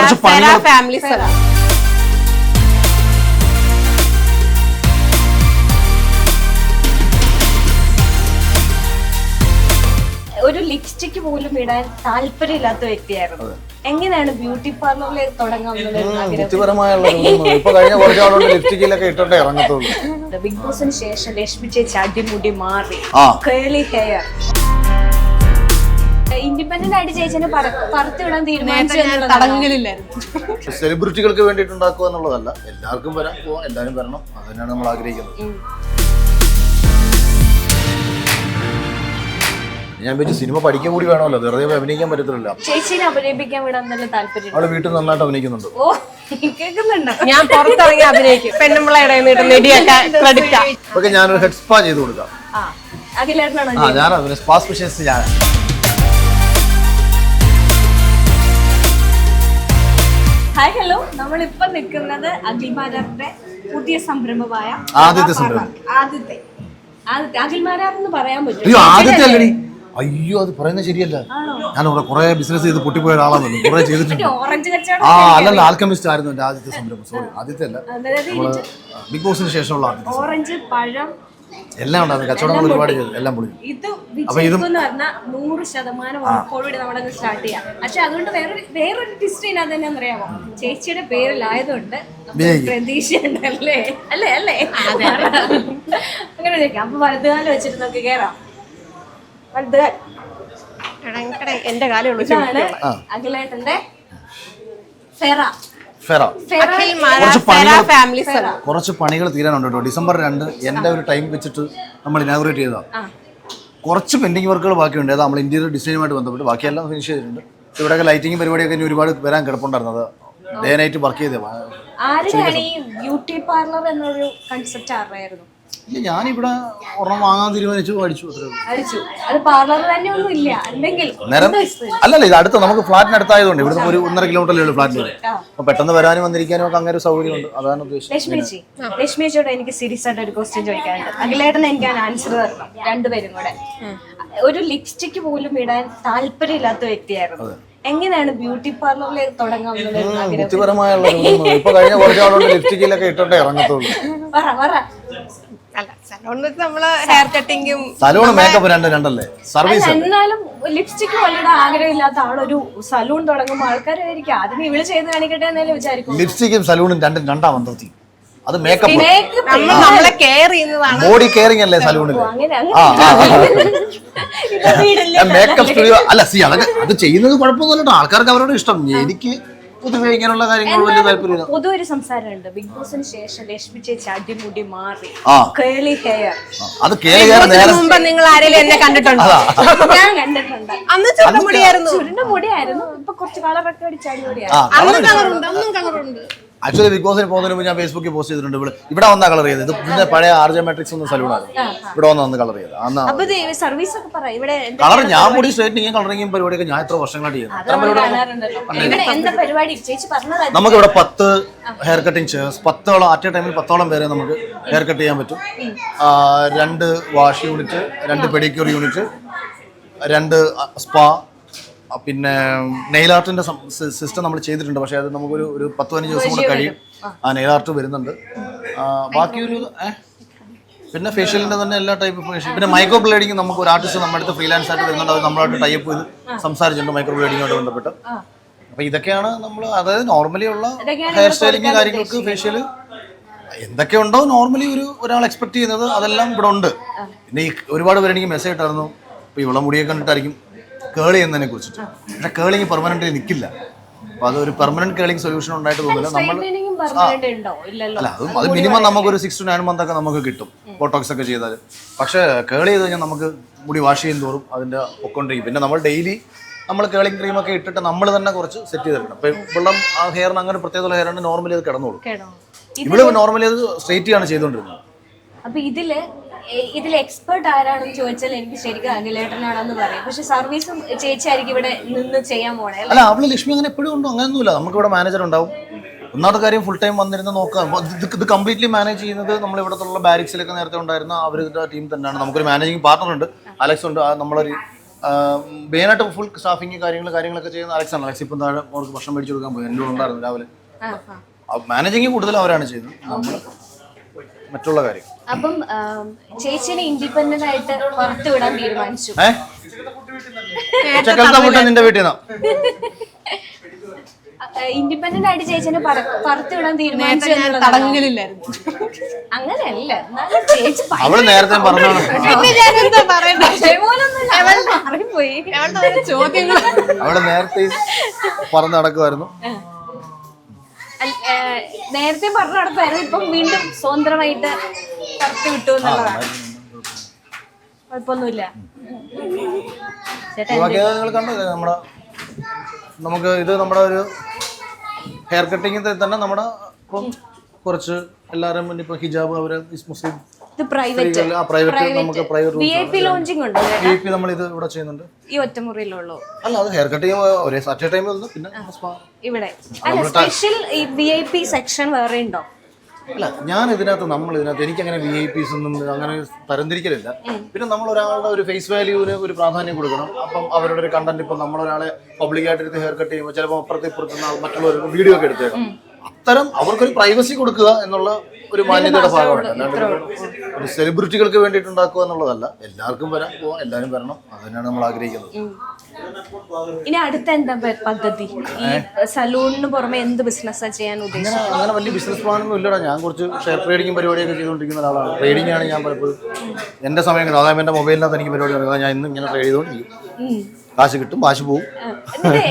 കുറച്ച് ഫാമിലി ഒരു ലിപ്സ്റ്റിക് പോലും ഇടാൻ താല്പര്യമില്ലാത്ത വ്യക്തിയായിരുന്നു. എങ്ങനെയാണ് ബ്യൂട്ടി പാർലറിൽ ഇറങ്ങത്തുള്ളൂ. ബിഗ് ബോസിന് ശേഷം ലക്ഷ്മി ചേച്ചി അടിമുടി മാറി. കേളി ഹെയർ ഇൻഡിപെൻഡന്റ് ആയിട്ട് ചേച്ചിനെ പറത്തി വിടാൻ തീരുമാനിച്ചു ഞാൻ. സെലിബ്രിറ്റികൾക്ക് വേണ്ടിയിട്ട് ഉണ്ടാക്കുക എന്നുള്ളതല്ല. എല്ലാവർക്കും വരാം. പോവാം എല്ലാവരും വരണം. അത് തന്നെയാണ് നമ്മൾ ആഗ്രഹിക്കുന്നത്. ഞാൻ വെച്ച് സിനിമ പഠിക്കാൻ കൂടി വേണമല്ലോ. വെറുതെ അഭിനയിക്കാൻ പറ്റത്തില്ല ചേച്ചിനെ അഭിനയിപ്പിക്കാൻ വിടാൻ നല്ല താല്പര്യം അവൾ വീട്ടിൽ നന്നായിട്ട് അഭിനയിക്കുന്നുണ്ട്. ഓ കേൾക്കുന്നുണ്ടോ? ഞാൻ പുറത്തിറങ്ങി അഭിനയിക്കും. പെണ്ണുമ്പിളയുടെ ക്രെഡിറ്റാ. ഓക്കെ ഞാനൊരു ഹെഡ് സ്പാ ചെയ്ത് കൊടുക്കാം. ആ ഞാനാണ് സ്പാ സ്പെഷ്യലിസ്റ്റ് ഞാൻ നമ്മളിപ്പോ നിൽക്കുന്നത് അഖിൽമാരാറിന്റെ പുതിയ സംരംഭമായ ആദ്യത്തെ സംരംഭം. ആദ്യത്തെ. ആദ്യത്തെ. അഖിൽമാരാർ എന്ന് പറയാൻ പറ്റും അയ്യോ ആദ്യത്തെ അല്ലടി. അയ്യോ അത് പറയുന്നത് ശരിയല്ല. ഞാൻ ഇവിടെ കുറെ ബിസിനസ് ചെയ്ത് പൊട്ടിപ്പോയ ഒരാളാണല്ലോ കുറെ ചെയ്തിട്ടുണ്ട്. ആ അല്ലല്ല ആൽക്കമിസ്റ്റ് ആയിരുന്നു എന്റെ ആദ്യത്തെ സംരംഭം. സോറി ആദ്യത്തെ അല്ല. ബിഗ് ബോസിന് ശേഷമുള്ള ഓറഞ്ച് പഴം എല്ലാം ഉണ്ടായിരുന്നു കച്ചവടം ഒരുപാട് ചെയ്തു. എല്ലാം പൊളി. ഇത് എന്ന് പറഞ്ഞാൽ നൂറ് ശതമാനം ഉറപ്പോടുകൂടി നമ്മളത് സ്റ്റാർട്ട് ചെയ്യാം. പക്ഷെ അതുകൊണ്ട് വേറൊരു വേറൊരു ടിസ്റ്റ് ഇതിനകത്ത് തന്നെ അറിയാമോ ചേച്ചിയുടെ പേരിലായതുകൊണ്ട്. പ്രതീക്ഷ ഉണ്ടല്ലേ അല്ലേ അല്ലേ? അങ്ങനെ ചോദിക്കാം അപ്പൊ വലുതുകാലം വെച്ചിട്ട് നമുക്ക് കേറാം? വലുതുകാൽ. എന്റെ കാലം അഖിലേട്ടന്റെ ഫെറ. ഫെറ. കുറച്ച് പണികൾ കുറച്ച് പണികൾ തീരാനുണ്ട് കേട്ടോ. ഡിസംബർ രണ്ട് എന്റെ ഒരു ടൈം വെച്ചിട്ട് നമ്മൾ ഇനാഗുറേറ്റ് ചെയ്തതാണ് കുറച്ച് പെൻഡിങ് വർക്കുകൾ ബാക്കിയുണ്ട്. അത് നമ്മൾ ഇന്റീരിയർ ഡിസൈനുമായിട്ട് ബന്ധപ്പെട്ട് ബാക്കിയെല്ലാം ഫിനിഷ് ചെയ്തിട്ടുണ്ട്. ഇവിടെയൊക്കെ ലൈറ്റിംഗ് പരിപാടിയൊക്കെ ഇനി ഒരുപാട് വരാൻ കിടപ്പുണ്ടായിരുന്നത്. ഡേ നൈറ്റ് വർക്ക് ചെയ്തേ. ബ്യൂട്ടി പാർലർ എന്നൊരു കൺസെപ്റ്റ് ആരുടെയായിരുന്നു? ഇല്ല ഞാനിവിടെ ഒരെണ്ണം വാങ്ങാൻ തീരുമാനിച്ചു അടിച്ചു അത്രേ ഉള്ളൂ. അടിച്ചു. അത് പാർലർ തന്നെ ഒന്നും ഇല്ല അല്ലെങ്കിൽ നേരം അല്ലല്ല ഇത് അടുത്ത് നമുക്ക് ഫ്ലാറ്റിന് അടുത്തായതുകൊണ്ട് ഇവിടുന്ന് ഒരു ഒന്നര കിലോമീറ്ററിലേ ഉള്ളൂ ഫ്ലാറ്റിൽ അപ്പൊ പെട്ടെന്ന് വരാനും വന്നിരിക്കാനും ഒക്കെ അങ്ങനെ ഒരു സൗകര്യമുണ്ട്. അതാണ് ഉദ്ദേശിച്ചത്. ലക്ഷ്മി ചേച്ചി എനിക്ക് സീരിയസ് ആയിട്ട് ഒരു ക്വസ്റ്റ്യൻ ചോദിക്കാനുണ്ട്. അഖിലേട്ടൻ എനിക്ക് ഞാൻ ആൻസർ തരണം. രണ്ടുപേരും കൂടെ. ഒരു ലിപ്സ്റ്റിക് പോലും ഇടാൻ താല്പര്യമില്ലാത്ത വ്യക്തിയായിരുന്നു. എങ്ങനെയാണ് ബ്യൂട്ടി പാർലറിൽ തുടങ്ങാൻ ഒരു ആഗ്രഹം ബുദ്ധിപരമായുള്ള ഇപ്പൊ കഴിഞ്ഞ കുറച്ചാളുകൊണ്ട് ലിപ്സ്റ്റിക്കിലൊക്കെ ഇട്ടോണ്ടേ ഇറങ്ങത്തുള്ളൂ. പറ പറ. നമ്മൾ ഹെയർ കട്ടിങ്ങും സലൂൺ മേക്കപ്പ് രണ്ട് രണ്ടല്ലേ? സർവീസ് എന്നാലും ലിപ്സ്റ്റിക് പോലിടാൻ ആഗ്രഹമില്ലാത്ത ആളൊരു സലൂൺ തുടങ്ങുമ്പോൾ ആൾക്കാരായിരിക്കും. ആദ്യം ഇവൾ ചെയ്ത് കാണിക്കട്ടെ എന്നല്ലേ വിചാരിക്കും ലിപ്സ്റ്റിക്കും സലൂണും രണ്ടും രണ്ടാം മന്ത്രത്തി അത് മേക്കപ്പ് Makeup നമ്മളെ കെയർ ചെയ്യുന്നതാണ്. ബോഡി കെയറിംഗ് അല്ലേ സലൂണിൽ മേക്കപ്പ് സ്റ്റുഡിയോ അല്ല സി അതൊക്കെ അത് ചെയ്യുന്നത് കുഴപ്പമൊന്നുമില്ല ആൾക്കാർക്ക് അവരോട് ഇഷ്ടം. എനിക്ക് പൊതുവെ ഇങ്ങനെയുള്ള കാര്യങ്ങൾ വലിയ താല്പര്യമില്ല. പൊതു ഒരു സംസാരമുണ്ട് ബിഗ് ബോസിന് ശേഷം ലക്ഷ്മി ചേച്ചി അടിമുടി മാറി. ആ. കേളി ഹെയർ അത് കയറി നേരെ മുമ്പ് നിങ്ങൾ ആരെങ്കിലും എന്നെ കണ്ടിട്ടുണ്ടോ? ഞാൻ കണ്ടിട്ടുണ്ട്. അന്ന് ചുരുമുടിയായിരുന്നു ചുരുണ്ട മുടിയായിരുന്നു ഇപ്പൊ കുറച്ച് കളറൊക്കെ അടിച്ച് അടിപൊളിയായി. ആ അന്ന് കളറുണ്ട് അന്നും കളറുണ്ട്. ആക്ച്വലി ബിഗ് ബോസിന് പോകുന്നതിന് മുമ്പ് ഞാൻ ഫേസ്ബുക്കിൽ പോസ്റ്റ് ചെയ്തിട്ടുണ്ട്. ഇവിടെ ഇവിടെ വന്നാ കളർ ചെയ്തത്. ഇത് പിന്നെ പഴയ ആർജ മാട്രിക്സ് എന്ന സലൂണായിരുന്നു ഇവിടെ വന്ന് വന്ന് കളർ ചെയ്തത്. അന്ന് സർവീസ് ഒക്കെ പറ ഇവിടെ കളർ ഞാൻ മുടി സ്ട്രൈറ്റനിങ്ങും കളറിങ്ങും പരിപാടിയൊക്കെ ഞാൻ എത്ര വർഷങ്ങളായിട്ട് പറഞ്ഞത് നമുക്ക് ഇവിടെ പത്ത് ഹെയർ കട്ടിങ് ചെയർസ് പത്തോളം അറ്റ് എ ടൈമിൽ പത്തോളം പേരെ നമുക്ക് ഹെയർ കട്ട് ചെയ്യാൻ പറ്റും. രണ്ട് വാഷ് യൂണിറ്റ് രണ്ട് പെഡിക്യൂർ യൂണിറ്റ് രണ്ട് സ്പാ പിന്നെ നെയിൽ ആർട്ടിന്റെ സിസ്റ്റം നമ്മൾ ചെയ്തിട്ടുണ്ട്. പക്ഷേ അത് നമുക്കൊരു ഒരു പത്ത് പതിനഞ്ച് ദിവസം കൂടെ കഴിയും. ആ. നെയിൽ ആർട്ട് വരുന്നുണ്ട്. ബാക്കിയൊരു പിന്നെ ഫേഷ്യലിന്റെ തന്നെ എല്ലാ ടൈപ്പ് ഫേഷ്യൽ പിന്നെ മൈക്രോ ബ്ലേഡിങ് നമുക്ക് ഒരു ആർട്ടിസ്റ്റ് നമ്മുടെ അടുത്ത് ഫ്രീലാൻസ് ആയിട്ട് വരുന്നുണ്ട്. അത് നമ്മളായിട്ട് ടൈപ്പ് ചെയ്ത് സംസാരിച്ചിട്ടുണ്ട് മൈക്രോ ബ്ലേഡിങ്ങോട് ബന്ധപ്പെട്ട്. അപ്പൊ ഇതൊക്കെയാണ് നമ്മൾ അതായത് നോർമലി ഉള്ള ഹെയർ സ്റ്റൈലിംഗ് കാര്യങ്ങൾക്ക് ഫേഷ്യൽ എന്തൊക്കെയുണ്ടോ നോർമലി ഒരു ഒരാൾ എക്സ്പെക്ട് ചെയ്യുന്നത് അതെല്ലാം ഇവിടെ ഉണ്ട്. പിന്നെ ഈ ഒരുപാട് പേരെനിക്ക് മെസ്സേജ് ഇട്ടായിരുന്നു. ഇപ്പൊ ഇവളെ മുടിയൊക്കെ കണ്ടിട്ടായിരിക്കും. കേളി ചെയ്യുന്നതിനെ കുറിച്ചിട്ട്. പക്ഷെ കേളിങ് പെർമനന്റ് നിൽക്കില്ല അപ്പൊ അതൊരു പെർമനന്റ് കേളിങ് സൊല്യൂഷൻ ഉണ്ടായിട്ട് തോന്നില്ല നമ്മൾ അല്ല അത് അത് മിനിമം നമുക്കൊരു സിക്സ് ടു നയൻ മന്ത് ഒക്കെ നമുക്ക് കിട്ടും ബോട്ടോക്സ് ഒക്കെ ചെയ്താൽ പക്ഷേ കേൾ ചെയ്ത് കഴിഞ്ഞാൽ നമുക്ക് മുടി വാഷ് ചെയ്യും തോറും അതിന്റെ പൊക്കൊണ്ടിരിക്കും. പിന്നെ നമ്മൾ ഡെയിലി നമ്മൾ കേളിങ് ക്രീം ഒക്കെ ഇട്ടിട്ട് നമ്മൾ തന്നെ കുറച്ച് സെറ്റ് ചെയ്തിട്ടുണ്ട് അപ്പം വെള്ളം ആ ഹെയറിന് അങ്ങനെ പ്രത്യേകത ഹെയർ ആണ് നോർമലി അത് കിടന്നോളും. ഇവിടെ ഇവൾ നോർമലി അത് സ്ട്രേറ്റ് ആണ് ചെയ്തുകൊണ്ടിരുന്നത് അപ്പൊ ഇതിൽ ഇതിൽ എക്സ്പേർട്ട് ആരാണെന്ന് ചോദിച്ചാൽ എനിക്ക് ശരിക്കും അഖിലേട്ടനാണെന്ന് പറയും. പക്ഷെ സർവീസും ചേച്ചിയായിരിക്കും ഇവിടെ നിന്ന് ചെയ്യാൻ പോണേ അല്ല? അവൾ ലക്ഷ്മി അങ്ങനെ എപ്പോഴും ഉണ്ടോ? അങ്ങനെയൊന്നുമില്ല. നമുക്ക് ഇവിടെ മാനേജർ ഉണ്ടാവും. ഒന്നാമത്തെ കാര്യം ഫുൾ ടൈം വന്നിരുന്ന് നോക്കാം. ഇത് കംപ്ലീറ്റ്ലി മാനേജ് ചെയ്യുന്നത് നമ്മൾ ഇവിടത്തുള്ള ബാരിക്സിലൊക്കെ നേരത്തെ ഉണ്ടായിരുന്ന അവരുടെ ടീം തന്നെയാണ്. നമുക്കൊരു മാനേജിങ് പാർട്ണർ ഉണ്ട്. അലക്സ് ഉണ്ട്. നമ്മളൊരു മെയിനായിട്ട് ഫുൾ സ്റ്റാഫിങ് കാര്യങ്ങൾ കാര്യങ്ങളൊക്കെ ചെയ്യുന്ന അലക്സ് ആണ്. അലക്സ് ഇപ്പം താഴെ അവർക്ക് ഭക്ഷണം മേടിച്ചു കൊടുക്കാൻ പോയി. എന്റെ ഉണ്ടായിരുന്നു രാവിലെ. മാനേജിങ് കൂടുതൽ അവരാണ് ചെയ്യുന്നത്. നമ്മൾ മറ്റുള്ള കാര്യം. അപ്പം ചേച്ചിയെ ചേച്ചിനെ ഇൻഡിപെൻഡന്റ് ആയിട്ട് പുറത്തു വിടാൻ തീരുമാനിച്ചു നിന്റെ വീട്ടിൽ നിന്നാ ഇൻഡിപെൻഡന്റ് ആയിട്ട് ചേച്ചിനെ പറ- പുറത്തു വിടാൻ തീരുമാനിച്ചു അങ്ങനെയല്ല ചേച്ചി അവൾ നേരത്തെ അവൾ നേരത്തെ പറഞ്ഞ് നടക്കുമായിരുന്നു നേരത്തെ പറഞ്ഞ നടത്തായിരുന്നു ഇപ്പം വീണ്ടും സ്വതന്ത്രമായിട്ട് പുറത്ത് വിട്ടു എന്നുള്ളതാണ്. കുഴപ്പമൊന്നുമില്ല. ചേട്ടാ നിങ്ങൾ കണ്ടില്ലേ നമ്മുടെ നമുക്ക് ഇത് നമ്മുടെ ഒരു ഹെയർ കട്ടിങ്ങിൽ തന്നെ നമ്മുടെ ഇപ്പം കുറച്ച് എല്ലാവരും മുന്നിൽ ഇപ്പൊ ഹിജാബ് അവർ ഈ മുസ്ലിം ഇത് പ്രൈവറ്റ് പ്രൈവറ്റ് നമുക്ക് private V I P launching ഉണ്ട്. വി പി നമ്മൾ ഇത് ഇവിടെ ചെയ്യുന്നുണ്ട്. ഈ ഒറ്റമുറിയിലുള്ളൂ? അല്ല അത് ഹെയർ കട്ട് ചെയ്യുമ്പോൾ ഒരേ സാറ്റർഡേ ടൈമിൽ പിന്നെ ഇവിടെ. അല്ല സ്പെഷ്യൽ ഈ വി ഐ പി സെക്ഷൻ വേറെ ഉണ്ടോ? അല്ല ഞാൻ ഇതിനകത്ത് നമ്മൾ ഇതിനകത്ത് എനിക്ക് അങ്ങനെ വി ഐ പിസ് ഒന്നും അങ്ങനെ തരംതിരിക്കലില്ല. പിന്നെ നമ്മൾ ഒരാളുടെ ഒരു ഫേസ് വാല്യൂവിന് ഒരു പ്രാധാന്യം കൊടുക്കണം. അപ്പം അവരുടെ ഒരു കണ്ടന്റ് ഇപ്പം നമ്മളൊരാളെ പബ്ലിക്കായിട്ട് എടുത്ത് ഹെയർ കട്ട് ചെയ്യുമ്പോൾ ചിലപ്പോൾ അപ്പുറത്ത് ഇപ്പുറത്തുനിന്ന് മറ്റുള്ളവർ വീഡിയോ ഒക്കെ എടുത്തേക്കാം. അത്തരം അവർക്കൊരു പ്രൈവസി കൊടുക്കുക എന്നുള്ള ഒരു മാന്യതയുടെ ഭാഗമാണ്. അല്ലാണ്ട് ഒരു സെലിബ്രിറ്റികൾക്ക് വേണ്ടിയിട്ട് ഉണ്ടാക്കുക എന്നുള്ളതല്ല. എല്ലാവർക്കും വരാം. പോവാം എല്ലാവരും വരണം. അത് തന്നെയാണ് നമ്മൾ ആഗ്രഹിക്കുന്നത്. ഇനി അടുത്ത എന്താ പദ്ധതി? ഈ സലൂണിന് പുറമെ എന്ത് ബിസിനസ്സാ ചെയ്യാൻ ഉദ്ദേശിച്ചത്? അങ്ങനെ വലിയ ബിസിനസ് പ്ലാനൊന്നും ഇല്ലടാ. ഞാൻ കുറച്ച് ഷെയർ ട്രേഡിംഗ് പരിപാടിയൊക്കെ ചെയ്തുകൊണ്ടിരിക്കുന്ന ഒരാളാണ്. ട്രേഡിംഗ് ആണ് ഞാൻ പലപ്പോഴും എന്റെ സമയം അതായത് എന്റെ മൊബൈലിനകത്ത് എനിക്ക് പരിപാടി നടക്കുന്നത് ഞാൻ ഇന്നും ഇങ്ങനെ ട്രേഡ് ചെയ്തുകൊണ്ടിരിക്കും. കാശ് കിട്ടും കാശ് പോകും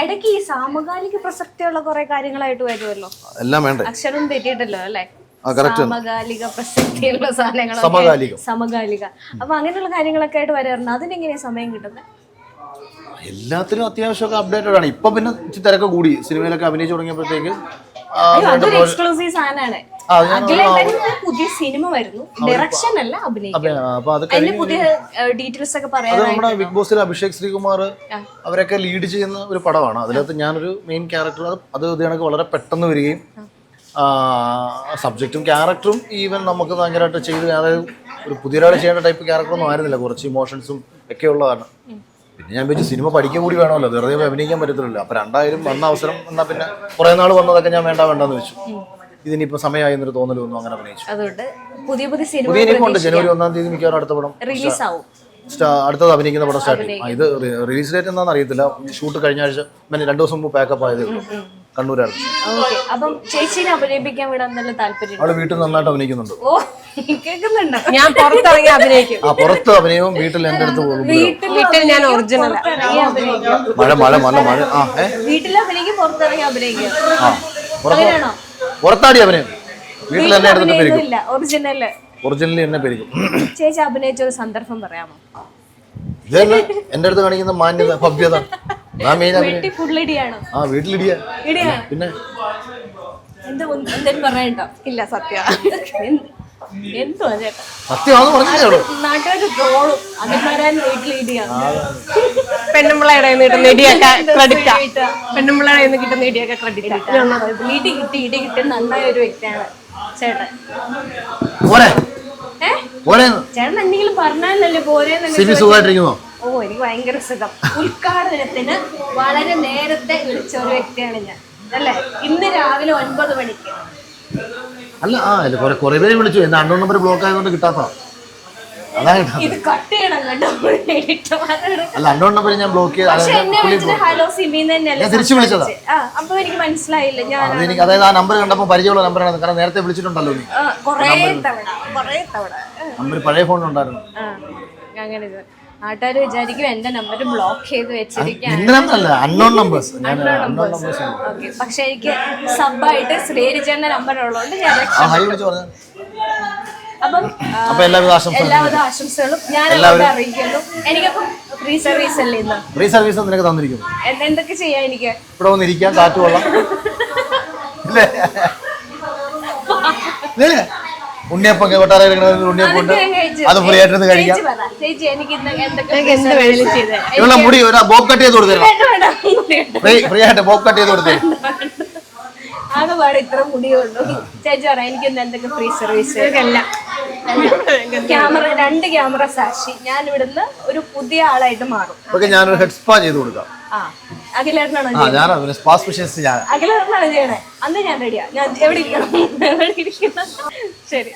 ഇടയ്ക്ക് ഈ സാമകാലിക പ്രസക്തിയുള്ള കുറെ കാര്യങ്ങളായിട്ട് വരുമല്ലോ. എല്ലാം വേണ്ടേ? അക്ഷരം തെറ്റിയിട്ടല്ലോ അല്ലേ? ആ കറക്റ്റ് സമകാലിക പ്രസക്തിയുള്ള സാധനങ്ങളൊക്കെ. സമകാലികം. സമകാലിക. അപ്പൊ അങ്ങനെയുള്ള കാര്യങ്ങളൊക്കെ ആയിട്ട് വരാറുണ്ട്. അതിനെങ്ങനെയാ സമയം കിട്ടുന്നത് എല്ലാത്തിനും അത്യാവശ്യമൊക്കെ അപ്ഡേറ്റഡ് ആണ്. ഇപ്പൊ പിന്നെ തിരക്ക് കൂടി. സിനിമയിലൊക്കെ അഭിനയിച്ചു തുടങ്ങിയപ്പോഴത്തേക്ക് അത് പുതിയ സിനിമ വരുന്നു. ഡയറക്ഷൻ അല്ല അഭിനയിക്കും അത് പുതിയ ഡീറ്റെയിൽസ് ഒക്കെ അത് നമ്മുടെ ബിഗ് ബോസിൽ അഭിഷേക് ശ്രീകുമാർ അവരൊക്കെ ലീഡ് ചെയ്യുന്ന ഒരു പടമാണ്. അതിനകത്ത് ഞാനൊരു മെയിൻ ക്യാരക്ടർ അത് കണക്ക് വളരെ പെട്ടെന്ന് വരികയും സബ്ജക്റ്റും ക്യാരക്ടറും ഈവൻ നമുക്ക് ഭയങ്കരമായിട്ട് ചെയ്ത് അതായത് ഒരു പുതിയൊരാൾ ചെയ്യേണ്ട ടൈപ്പ് ക്യാരക്ടറൊന്നും ആയിരുന്നില്ല. കുറച്ച് ഇമോഷൻസും ഒക്കെ ഉള്ളതാണ്. പിന്നെ ഞാൻ വെച്ച് സിനിമ പഠിക്കാൻ കൂടി വേണമല്ലോ. വെറുതെ അഭിനയിക്കാൻ പറ്റത്തില്ലല്ലോ. അപ്പം രണ്ടായാലും വന്ന അവസരം എന്നാൽ പിന്നെ കുറേ നാൾ വന്നതൊക്കെ ഞാൻ വേണ്ട വേണ്ടെന്ന് വെച്ചു. ഇതിനിപ്പോ സമയമായി എന്നൊരു തോന്നലൊന്നും അങ്ങനെ അഭിനയിച്ചു. അതുകൊണ്ട് പുതിയ പുതിയ സിനിമ പുതിയ ഇനിയിപ്പോ ഉണ്ട്. ജനുവരി ഒന്നാം തീയതി മിക്കവാറും അടുത്ത പടം റിലീസ് ആവും. അടുത്തത് അഭിനയിക്കുന്ന പടം സ്റ്റാർട്ട് ചെയ്യും. ഇത് റിലീസ് ഡേറ്റ് എന്താണെന്ന് അറിയത്തില്ല. ഷൂട്ട് കഴിഞ്ഞ ആഴ്ച രണ്ടു ദിവസം മുമ്പ് പാക്കപ്പ് ആയത് കണ്ണൂരായിരുന്നു ഓക്കെ. അപ്പം ചേച്ചിനെ അഭിനയിപ്പിക്കാൻ വിടാൻ നല്ല താല്പര്യം അവൾ വീട്ടിൽ നന്നായിട്ട് അഭിനയിക്കുന്നുണ്ട്. ഓ കേൾക്കുന്നുണ്ടോ? ഞാൻ പുറത്തിറങ്ങി അഭിനയിക്കും. ആ പുറത്ത് അഭിനയവും വീട്ടിൽ എന്റെ അടുത്ത് പോകും. വീട്ടിൽ ഞാൻ ഒറിജിനൽ മഴ മഴ മഴ മഴ. ആ ഏ? വീട്ടിൽ അഭിനയിക്കും പുറത്തിറങ്ങി അഭിനയിക്കും. ആ പുറത്ത് പുറത്താടി അഭിനയം. വീട്ടിൽ എന്നെ അടുത്ത് പെരുക്കും ഇല്ല ഒറിജിനൽ ഒറിജിനലി എന്നെ പെരുക്കും ചേച്ചി അഭിനയിച്ച ഒരു സന്ദർഭം പറയാമോ? ഇതന്നെ എന്റെ അടുത്ത് കാണിക്കുന്ന മാന്യത ഭവ്യത. ആ വീട്ടിലിടിയ ഇടിയാ. പിന്നെ ഇല്ല സത്യ. എന്തോ ചേട്ടാ? സത്യമാണെന്ന് പറഞ്ഞില്ലേ അവൾ? നാട്ടുകാർ തോളും അതിന്മാരാൻ വീട്ടിൽ ഇടിയാണ് പെണ്ണുമ്പിളയുടെ കയ്യിൽ നിന്ന് കിട്ടുന്ന ഇടിയൊക്കെ ക്രെഡിറ്റാ? പെണ്ണുമ്പിളയുടെ കയ്യിൽ നിന്ന് കിട്ടുന്ന ഇടിയൊക്കെ ക്രെഡിറ്റാ? വീട്ടിൽ കിട്ടി ഇടി കിട്ടി നന്നായ ഒരു വ്യക്തിയാണ് ചേട്ടൻ. എന്തെങ്കിലും പറഞ്ഞാലല്ലേ പോരേന്ന് സിബി സുഖമായിട്ടിരിക്കുന്നോ? ഓ എനിക്ക് ഭയങ്കര സുഖം. ഉദ്ഘാടനത്തിന് വളരെ നേരത്തെ വിളിച്ച ഒരു വ്യക്തിയാണ് ഞാൻ. അല്ലേ? ഇന്ന് രാവിലെ ഒൻപത് മണിക്ക്. അല്ല ആ കുറെ കുറെ പേര് വിളിച്ചു. എന്റെ അണ്ണോ നമ്പർ ബ്ലോക്ക് ആയതുകൊണ്ട് കിട്ടാത്ത ഇത് കട്ട് ചെയ്യണം കേട്ടോ. അല്ല അണ്ണോ നമ്പർ ഞാൻ ബ്ലോക്ക് ചെയ്ത് ഹലോ തന്നെയല്ലേ തിരിച്ചു വിളിച്ചതാ. അപ്പൊ എനിക്ക് മനസ്സിലായില്ല. ഞാൻ എനിക്ക് അതായത് ആ നമ്പർ കണ്ടപ്പോൾ പരിചയമുള്ള നമ്പറാണ് കാരണം നേരത്തെ വിളിച്ചിട്ടുണ്ടല്ലോ നീ. ആ, കൊറേ തവണ കൊറേ തവണ. നമ്പർ പഴയ ഫോണിലുണ്ടായിരുന്നു അങ്ങനെ നാട്ടുകാർ വിചാരിക്കും എന്റെ നമ്പർ ബ്ലോക്ക് ചെയ്ത് വെച്ചിരിക്കുകയാണ്. പക്ഷെ എനിക്ക് സബായിട്ട് ശ്രീരിച്ചേന്റെ നമ്പർ ഉള്ളതുകൊണ്ട് ഞാൻ അപ്പം എല്ലാവിധ ആശംസകളും ഞാൻ അറിയിക്കുന്നു. എനിക്കപ്പം ഫ്രീ സർവീസ് അല്ലേ ഇന്ന്? ഫ്രീ സർവീസ് നിനക്ക് തന്നിരിക്കുന്നു എന്തൊക്കെ ചെയ്യാം എനിക്ക്? ഇവിടെ വന്നിരിക്കാം കാറ്റ് കൊള്ളാം. ഇല്ലേ? ഉണ്ണിയപ്പം കൊട്ടാരം ഉണ്ണിയപ്പം ഉണ്ട്. അത് ഫ്രീ ആയിട്ട് കഴിക്കാം ഇവിടെ മുടി ഒരു ബോബ് കട്ട് ചെയ്ത് കൊടുത്തേ വേണ്ട, വേണ്ട, വേണ്ട. ഫ്രീ ഫ്രീ ആയിട്ട് ബോബ് കട്ട് ചെയ്ത് കൊടുത്തേ ആകെ പാടെ ഇത്ര മുടിയുള്ളൂ. ചേച്ചി പറ എനിക്ക് എന്തൊക്കെ ഫ്രീ സർവീസ് എല്ലാം ക്യാമറ രണ്ട് ക്യാമറ സാക്ഷി. ഞാൻ ഇവിടുന്ന് ഒരു പുതിയ ആളായിട്ട് മാറും. ഞാനൊരു ഹെഡ് സ്പാ ചെയ്ത് കൊടുക്കാം. ആ. അഖിലേട്ടനാണോ പിന്നെ സ്പാ സ്പെഷ്യലിസ്റ്റ് ഞാൻ അഖിലേട്ടനാണ് ചെയ്യണേ? അന്ന് ഞാൻ റെഡിയാ ഞാൻ എവിടെ ഇരിക്കണം? എവിടെ ഇരിക്കണം? ശരി.